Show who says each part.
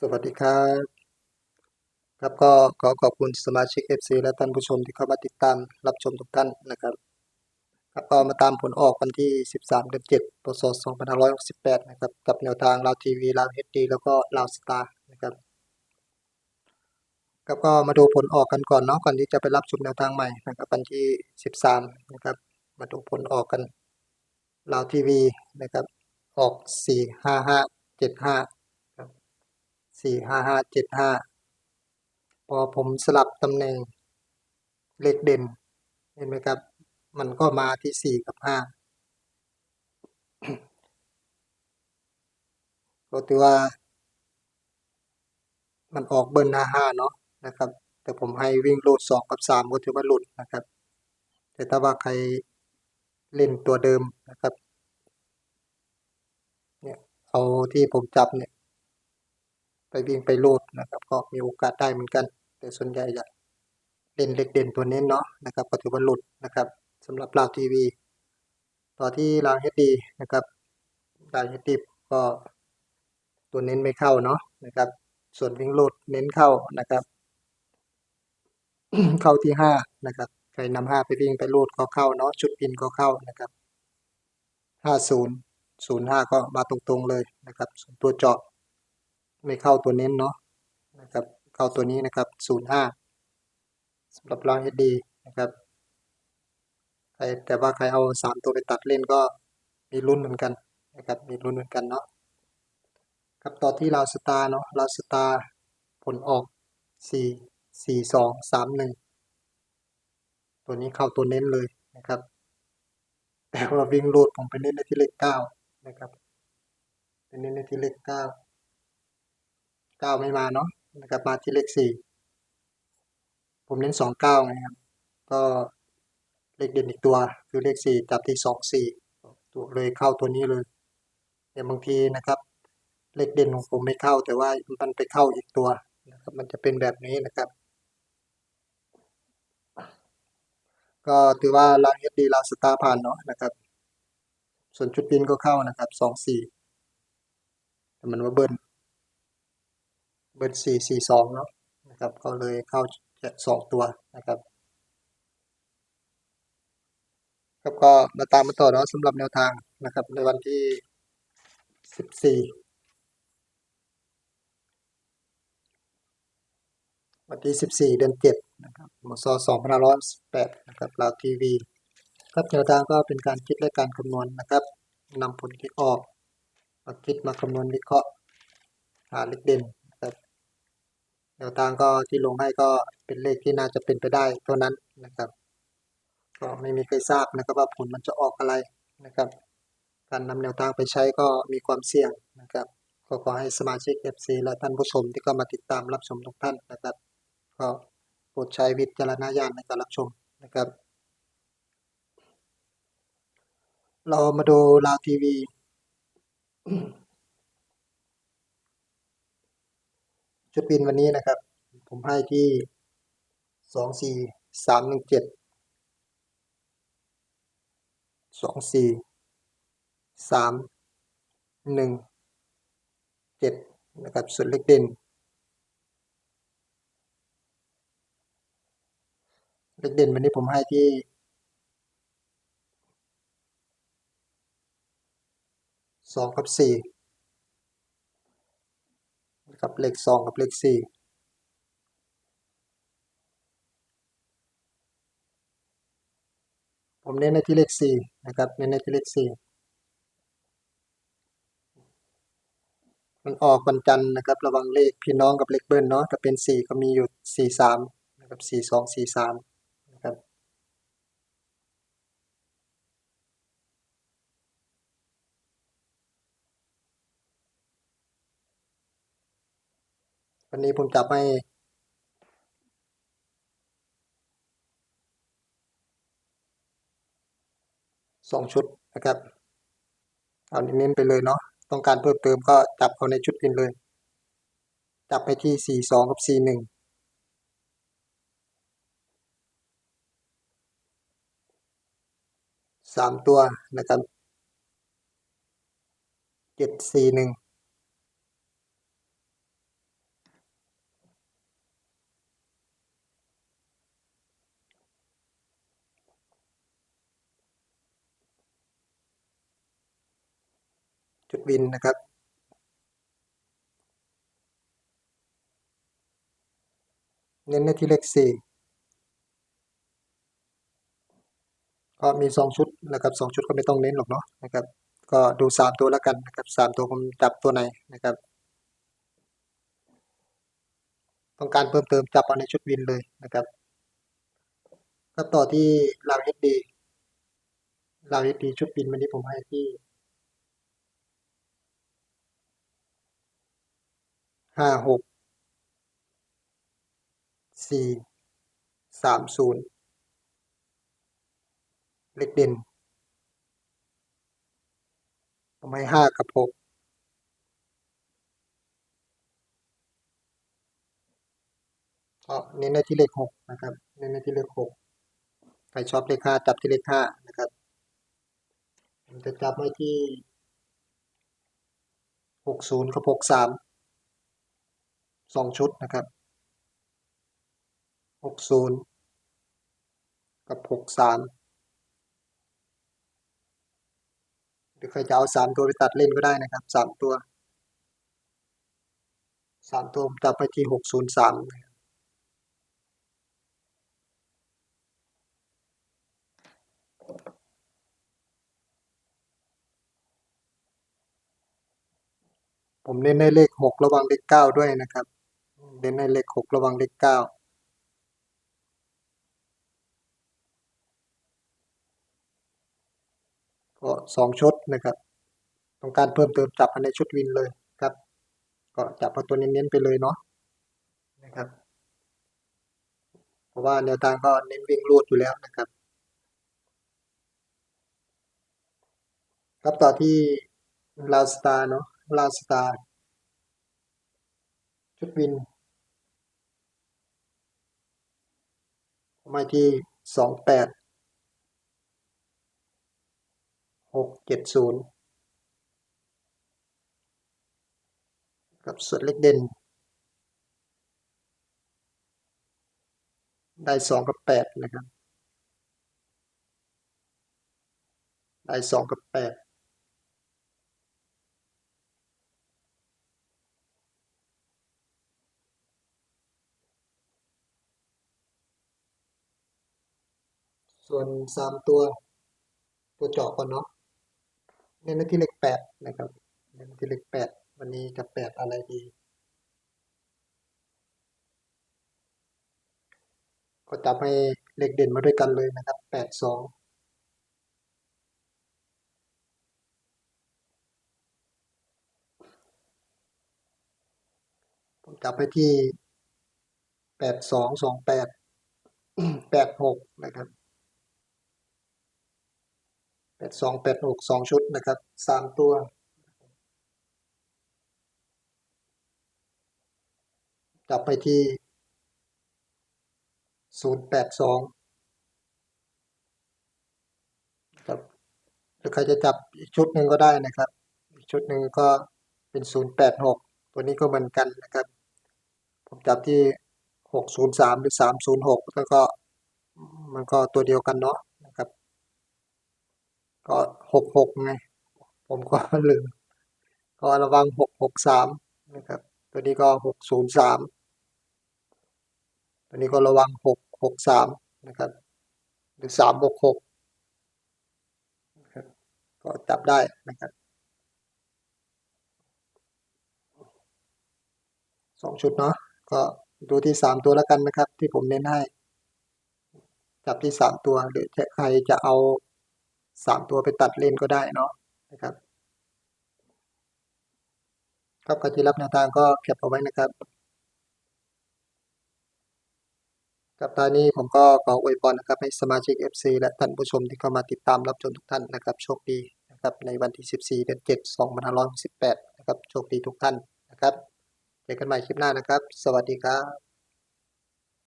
Speaker 1: สวัสดีครับ ครับก็ขอขอบคุณสมาชิก FC และท่านผู้ชมที่เข้ามาติดตามรับชมทุกท่านนะครับครับก็มาตามผลออกวันที่ 13เดือน7พศ2568 นะครับ กับแนวทางลาวทีวีลาวเฮดดีแล้วก็ลาวสตาร์นะครับครับก็มาดูผลออกกันก่อนเนาะก่อนที่จะไปรับชมแนวทางใหม่นะครับวันที่ 13 นะครับ มาดูผลออกกันลาวทีวีนะครับออก 4 5 5 7 5 สี่ห้าห้าเจ็ดห้าพอผมสลับตำแหน่งเลขเด่น เห็นไหมครับ มันก็มาที่สี่กับห้าก็ถือว่า มันออกเบิร์นห้าห้าเนาะนะครับ แต่ผมให้วิ่งรูดสองกับสามก็ถือว่าหลุดนะครับ แต่ถ้าว่าใครเล่นตัวเดิมนะครับ เนี่ยเอาที่ผมจับเนี่ย ไปวิ่งไปรูดนะครับ ก็มีโอกาสได้เหมือนกัน แต่ส่วนใหญ่จะเล่นเล็กเด่นตัวเน้นเนาะนะครับก็ถือว่าหลุดนะครับสำหรับลาวทีวีต่อที่ลาวเฮดดีนะครับลาวเฮดดีก็ตัวเน้นไม่เข้าเนาะนะครับ ส่วนวิ่งรูดเน้นเข้านะครับ เข้าที่ห้านะครับใครนำห้าไปวิ่งไปรูดก็เข้าเนาะชุดพินก็เข้านะครับห้าศูนย์ศูนย์ห้าก็มาตรงๆเลยนะครับ ส่วนตัวเจาะ ไม่เข้าตัวเน้นเนาะนะครับเข้าตัวนี้นะครับศูนย์ห้าสำหรับรางเฮดดีนะครับใครแต่ว่าใครเอาสามตัวไปตัดเล่นก็มีลุ้นเหมือนกันนะครับมีลุ้นเหมือนกันเนาะครับต่อที่ลาวสตาร์เนาะลาวสตาร์ผลออกสี่สี่สองสามหนึ่งตัวนี้เข้าตัวเน้นเลยนะครับ แต่ว่าวิ่งรูดผมไปเน้นในที่เลขเก้านะครับไปเน้นในที่เลขเก้า เก้าไม่มาเนาะนะครับมาที่เลขสี่ผมเน้นสองเก้าไงครับ ก็เลขเด่นอีกตัว คือเลขสี่จับที่สองสี่ตัวเลยเข้าตัวนี้เลยแต่บางทีนะครับ เลขเด่นของผมไม่เข้า แต่ว่ามันไปเข้าอีกตัวนะครับ มันจะเป็นแบบนี้นะครับ ก็ถือว่าลางเอดีลาสตาร์ผ่านเนาะนะครับ ส่วนชุดบินก็เข้านะครับสองสี่แต่มันว่าเบิ้ล เบอร์สี่สี่สองเนาะนะครับก็เลยเข้าจะสองตัวนะครับครับก็มาตามมาต่อเนาะสำหรับแนวทางนะครับ ในวันที่สิบสี่วันที่สิบสี่เดือนเจ็ดนะครับมศสองพันห้าร้อยแปดนะครับลาวทีวี ครับแนวทางก็เป็นการคิดและการคำนวณนะครับนำผลคิดออกมาคิดมาคำนวณวิเคราะห์หาเลขเด่น แนวทางก็ที่ลงให้ก็เป็นเลขที่น่าจะเป็นไปได้เท่านั้นนะครับ ก็ไม่มีใครทราบนะครับว่าผลมันจะออกอะไรนะครับ การนำแนวทางไปใช้ก็มีความเสี่ยงนะครับก็ขอให้สมาชิก FC และท่านผู้ชมที่เข้ามาติดตามรับชมทุกท่านนะครับก็โปรดใช้วิจารณญาณในการรับชมนะครับ เรามาดูลาวทีวี ชุดบินวันนี้นะครับ ผมให้ที่สองสี่สามหนึ่งเจ็ดสองสี่สามหนึ่งเจ็ดนะครับส่วนเล็กเด่นเล็กเด่นวันนี้ผมให้ที่สองกับสี่ นะครับเลขสองกับเลขสี่ผมเน้นในที่เลขสี่นะครับเน้นในที่เลขสี่มันออกวันจันทร์นะครับ ระวังเลขพี่น้องกับเลขเบิ้ลเนาะถ้าเป็นสี่ก็มีอยู่สี่สามนะครับสี่สองสี่สามนะครับ วันนี้ผมจับให้สองชุดนะครับเอาเน้นไปเลยเนาะต้องการเพิ่มเติมก็จับเอาในชุดพินเลย จับไปที่สี่สองกับสี่หนึ่งสามตัวนะครับเจ็ดสี่หนึ่ง วินนะครับเน้นในที่เลขสี่ก็มีสองชุดนะครับสองชุดก็ไม่ต้องเน้นหรอกเนาะนะครับ ก็ดูสามตัวแล้วกันนะครับสามตัวผมจับตัวไหนนะครับ ต้องการเพิ่มเติมจับเอาในชุดวินเลยนะครับก็ต่อที่ลาวเฮดดีลาวเฮดดีชุดวินวันนี้ผมให้ที่ ห้าหกสี่สามศูนย์เลขเด่นผมให้ห้ากับหกก็เน้นในที่เลขหกนะครับ เน้นในที่เลขหกใครชอบเลขห้าจับที่เลขห้านะครับผมจะจับไว้ที่หกศูนย์กับหกสาม สองชุดนะครับหกศูนย์กับหกสามหรือใครจะเอาสามตัวไปตัดเล่นก็ได้นะครับสามตัวสามตัวผมจับไปที่หกศูนย์สามผมเน้นในเลขหกระวังเลขเก้าด้วยนะครับ เน้นในเลขหกระวังเลขเก้าก็สองชุดนะครับ ต้องการเพิ่มเติมจับในชุดวินเลยครับ ก็จับเอาตัวเน้นๆไปเลยเนาะนะครับ เพราะว่าแนวทางก็เน้นวิ่งรูดอยู่แล้วนะครับ ครับต่อที่ลาสตาเนาะลาสตาชุดวิน มาที่สองแปดหกเจ็ดศูนย์กับส่วนเลขเด่น ได้สองกับแปดนะครับ ได้สองกับแปด ส่วนสามตัว ตัวเจาะก่อนเนาะเน้นที่เลขแปดนะครับเน้นที่เลขแปดวันนี้จะแปดอะไรดีก็จับให้เลขเด่นมาด้วยกันเลยนะครับแปดสองผมจับไปที่แปดสองสองแปดแปดหกนะครับ แปดสองแปดหกสองชุดนะครับสามตัวจับไปที่ศูนย์แปดสองครับหรือใครจะจับอีกชุดหนึ่งก็ได้นะครับ อีกชุดหนึ่งก็เป็นศูนย์แปดหกตัวนี้ก็เหมือนกันนะครับ ผมจับที่หกศูนย์สามหรือสามศูนย์หกแล้วก็มันก็ตัวเดียวกันเนาะ ก็หกหกไงผมก็ลืมก็ระวังหกหกสามนะครับ ตัวนี้ก็หกศูนย์สามตัวนี้ก็ระวังหกหกสามนะครับ หรือสามหกหกก็จับได้นะครับสองชุดเนาะก็ดูที่สามตัวแล้วกันนะครับ ที่ผมเน้นให้ จับที่สามตัวหรือใครจะเอา สามตัวไปตัดเลนก็ได้เนาะนะครับ ครับใครที่รับแนวทางก็แคปเอาไว้นะครับกับตอนนี้ผมก็ขออวยพรนะครับให้สมาชิก FC และท่านผู้ชมที่เข้ามาติดตามรับชมทุกท่านนะครับโชคดีนะครับในวันที่ 14 เดือน 7 2568นะครับโชคดีทุกท่านนะครับเจอกันใหม่คลิปหน้านะครับ สวัสดีครับ